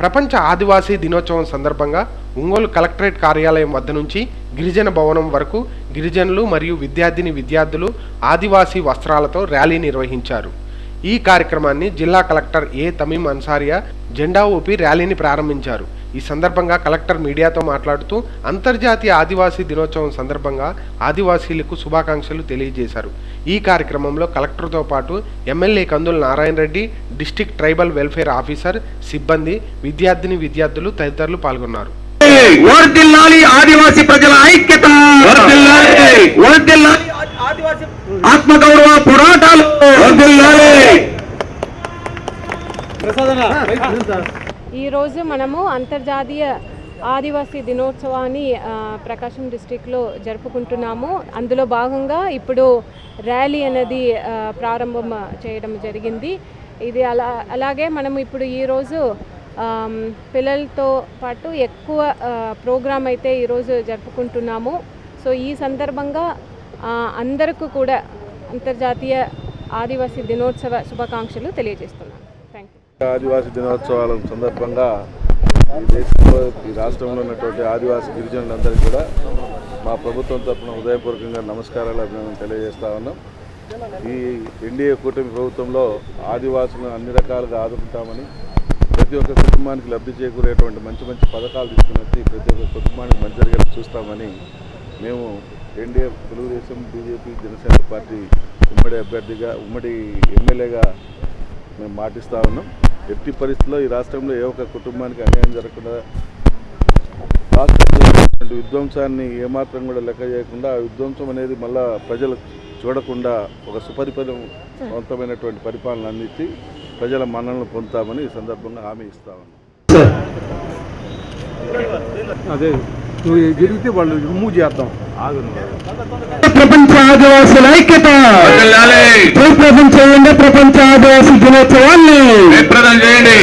ప్రపంచ ఆదివాసీ దినోత్సవం సందర్భంగా ఒంగోలు కలెక్టరేట్ కార్యాలయం వద్ద నుంచి గిరిజన భవనం వరకు గిరిజనులు మరియు విద్యార్థిని విద్యార్థులు ఆదివాసీ వస్త్రాలతో ర్యాలీ నిర్వహించారు. ఈ కార్యక్రమాన్ని జిల్లా కలెక్టర్ ఏ తమీం అన్సారియా జెండా ఊపి ర్యాలీని ప్రారంభించారు. ఈ సందర్భంగా కలెక్టర్ మీడియాతో మాట్లాడుతూ అంతర్జాతీయ ఆదివాసీ దినోత్సవం సందర్భంగా ఆదివాసీలకు శుభాకాంక్షలు తెలియజేశారు. ఈ కార్యక్రమంలో కలెక్టర్తో పాటు MLA Kandula Narayana Reddy district tribal welfare officer సిబ్బంది విద్యార్థిని విద్యార్థులు తదితరులు పాల్గొన్నారు. ఆదివాసి ప్రజల ఐక్యత. ఆత్మగౌరవ పోరాటాలు. ఈరోజు మనము అంతర్జాతీయ ఆదివాసీ దినోత్సవాన్ని ప్రకాశం డిస్టిక్లో జరుపుకుంటున్నాము. అందులో భాగంగా ఇప్పుడు ర్యాలీ అనేది ప్రారంభం చేయడం జరిగింది. ఇది అలా అలాగే మనం ఇప్పుడు ఈరోజు పిల్లలతో పాటు ఎక్కువ ప్రోగ్రాం అయితే ఈరోజు జరుపుకుంటున్నాము. సో ఈ సందర్భంగా అందరికీ కూడా అంతర్జాతీయ ఆదివాసీ దినోత్సవ శుభాకాంక్షలు తెలియజేస్తున్నాను. ఆదివాసీ దినోత్సవాల సందర్భంగా ఈ దేశంలో ఈ రాష్ట్రంలో ఉన్నటువంటి ఆదివాసీ గిరిజనులందరికీ కూడా మా ప్రభుత్వం తరఫున హృదయపూర్వకంగా నమస్కారాలు మేము తెలియజేస్తా ఉన్నాం. ఈ ఎన్డీఏ కూటమి ప్రభుత్వంలో ఆదివాసులను అన్ని రకాలుగా ఆదుకుంటామని ప్రతి ఒక్క కుటుంబానికి లబ్ధి చేకూరేటువంటి మంచి మంచి పథకాలు తీసుకుని వచ్చి ప్రతి ఒక్క కుటుంబానికి మంచి జరిగేలా చూస్తామని మేము NDA Telugu Desam BJP Jana Sena party ఉమ్మడి అభ్యర్థిగా ఉమ్మడి ఎమ్మెల్యేగా మేము మాటిస్తూ ఉన్నాం. ఎట్టి పరిస్థితుల్లో ఈ రాష్ట్రంలో ఏ ఒక్క కుటుంబానికి అన్యాయం జరగకుండా రాష్ట్రంలో విధ్వంసాన్ని ఏమాత్రం కూడా లెక్క చేయకుండా ఆ విధ్వంసం అనేది మళ్ళా ప్రజలు చూడకుండా ఒక సుపరిపరివంతమైనటువంటి పరిపాలన అందించి ప్రజల మన్ననలు పొందుతామని ఈ సందర్భంగా హామీ ఇస్తామని అదే నువ్వు జరిగితే వాళ్ళు రిమూవ్ చేద్దాం. ప్రపంచ ఆదివాసుల ఐక్యత. ప్రపంచం చేయండి ప్రపంచ ఆదివాసీ దినోత్సవాన్ని. చేయండి.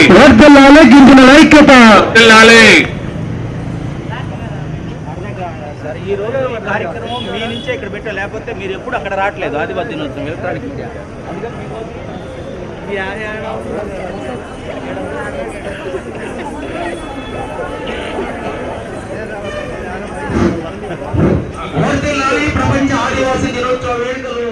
గిరిజనుల ఐక్యత. సార్ ఈ రోజు ఈ కార్యక్రమం మీ నుంచే ఇక్కడ పెట్టా లేకపోతే మీరు ఎప్పుడు అక్కడ రావట్లేదు ఆదివాసీ దినోత్సవం ఎలక్ట్రానిక్ మీడియా. అందుకని గురించి ఆదివాసీ దినోత్సవం వేడుకలు